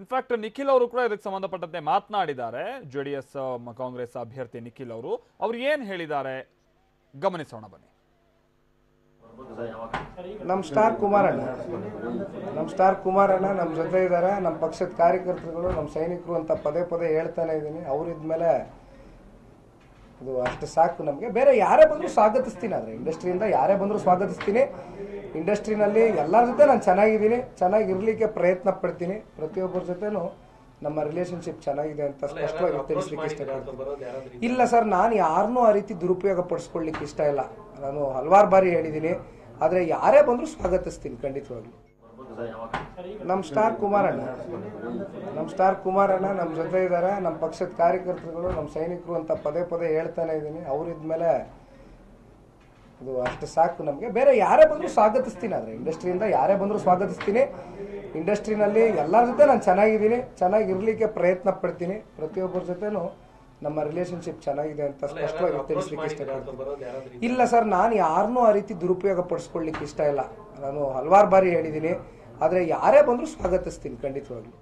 In fact Nikhil ಅವರು ಕೂಡ ಇದಕ್ಕೆ ಸಂಬಂಧಪಟ್ಟಂತೆ ಮಾತನಾಡಿದ್ದಾರೆ. ಜೆ ಡಿ ಎಸ್ ಕಾಂಗ್ರೆಸ್ ಅಭ್ಯರ್ಥಿ ನಿಖಿಲ್ ಅವರು. ಅವ್ರು ಏನ್ ಹೇಳಿದ್ದಾರೆ? ಗಮನಿಸೋಣ ಬನ್ನಿ. ನಮ್ಮ ಸ್ಟಾರ್ ಕುಮಾರಣ್ಣ. ನಮ್ಮ ಸ್ಟಾರ್ ಕುಮಾರಣ್ಣ ನಮ್ಮ ಜೊತೆ ಇದ್ದಾರೆ ನಮ್ಮ ಪಕ್ಷದ ಕಾರ್ಯಕರ್ತರುಗಳು ನಮ್ಮ ಸೈನಿಕರು ಅಂತ ಪದೇ ಪದೇ ಹೇಳ್ತಾನೆ ಇದ್ದೀನಿ. ಅವರಿದ್ಮೇಲೆ ಅದು ಅಷ್ಟು ಸಾಕು ನಮಗೆ. ಬೇರೆ ಯಾರೇ ಬಂದರೂ ಸ್ವಾಗತಿಸ್ತೀನಿ ಆದರೆ. ಇಂಡಸ್ಟ್ರಿಯಿಂದ ಯಾರೇ ಬಂದರೂ ಸ್ವಾಗತಿಸ್ತೀನಿ. ಇಂಡಸ್ಟ್ರಿನಲ್ಲಿ ಎಲ್ಲರ ಜೊತೆ ನಾನು ಚೆನ್ನಾಗಿದ್ದೀನಿ ಚೆನ್ನಾಗಿರ್ಲಿಕ್ಕೆ ಪ್ರಯತ್ನ ಪಡ್ತೀನಿ. ಪ್ರತಿಯೊಬ್ಬರ ಜೊತೆನೂ ನಮ್ಮ ರಿಲೇಶನ್ಶಿಪ್ ಚೆನ್ನಾಗಿದೆ ಅಂತ ಸ್ಪಷ್ಟವಾಗಿ ತಿಳಿಸ್ಲಿಕ್ಕೆ ಇಷ್ಟಪಡ್ತೀನಿ. ಇಲ್ಲ ಸರ್ ನಾನು ಯಾರನ್ನೂ ಆ ರೀತಿ ದುರುಪಯೋಗ ಪಡಿಸ್ಕೊಳ್ಳಿಕ್ಕೆ ಇಷ್ಟ ಇಲ್ಲ. ನಾನು ಹಲವಾರು ಬಾರಿ ಹೇಳಿದ್ದೀನಿ ಆದರೆ ಯಾರೇ ಬಂದರೂ ಸ್ವಾಗತಿಸ್ತೀನಿ ಖಂಡಿತವಾಗ್ಲೂ. ನಮ್ಮ ಸ್ಟಾರ್ ಕುಮಾರಣ್ಣ. ನಮ್ಮ ಸ್ಟಾರ್ ಕುಮಾರಣ್ಣ ನಮ್ಮ ಜೊತೆ ಇದ್ದಾರೆ ನಮ್ಮ ಪಕ್ಷದ ಕಾರ್ಯಕರ್ತರುಗಳು ನಮ್ಮ ಸೈನಿಕರು ಅಂತ ಪದೇ ಪದೇ ಹೇಳ್ತಾನೆ ಇದ್ದೀನಿ. ಅವರಿದ್ಮೇಲೆ ಅದು ಅಷ್ಟು ಸಾಕು ನಮಗೆ. ಬೇರೆ ಯಾರೇ ಬಂದರೂ ಸ್ವಾಗತಿಸ್ತೀನಿ ಆದರೆ ಇಂಡಸ್ಟ್ರಿಯಿಂದ ಯಾರೇ ಬಂದರೂ ಸ್ವಾಗತಿಸ್ತೀನಿ. ಇಂಡಸ್ಟ್ರಿನಲ್ಲಿ ಎಲ್ಲರ ಜೊತೆ ನಾನು ಚೆನ್ನಾಗಿದ್ದೀನಿ ಚೆನ್ನಾಗಿರ್ಲಿಕ್ಕೆ ಪ್ರಯತ್ನ ಪಡ್ತೀನಿ. ಪ್ರತಿಯೊಬ್ಬರ ಜೊತೆನೂ ನಮ್ಮ ರಿಲೇಶನ್ಶಿಪ್ ಚೆನ್ನಾಗಿದೆ ಅಂತ ಸ್ಪಷ್ಟವಾಗಿ ತಿಳಿಸ್ಲಿಕ್ಕೆ ಇಷ್ಟಪಡ್ತೀನಿ. ಇಲ್ಲ ಸರ್ ನಾನು ಯಾರನ್ನೂ ಆ ರೀತಿ ದುರುಪಯೋಗ ಪಡಿಸ್ಕೊಳ್ಲಿಕ್ಕೆ ಇಷ್ಟ ಇಲ್ಲ. ನಾನು ಹಲವಾರು ಬಾರಿ ಹೇಳಿದ್ದೀನಿ. ಆದರೆ ಯಾರೇ ಬಂದರೂ ಸ್ವಾಗತಿಸ್ತೀನಿ ಖಂಡಿತವಾಗ್ಲೂ.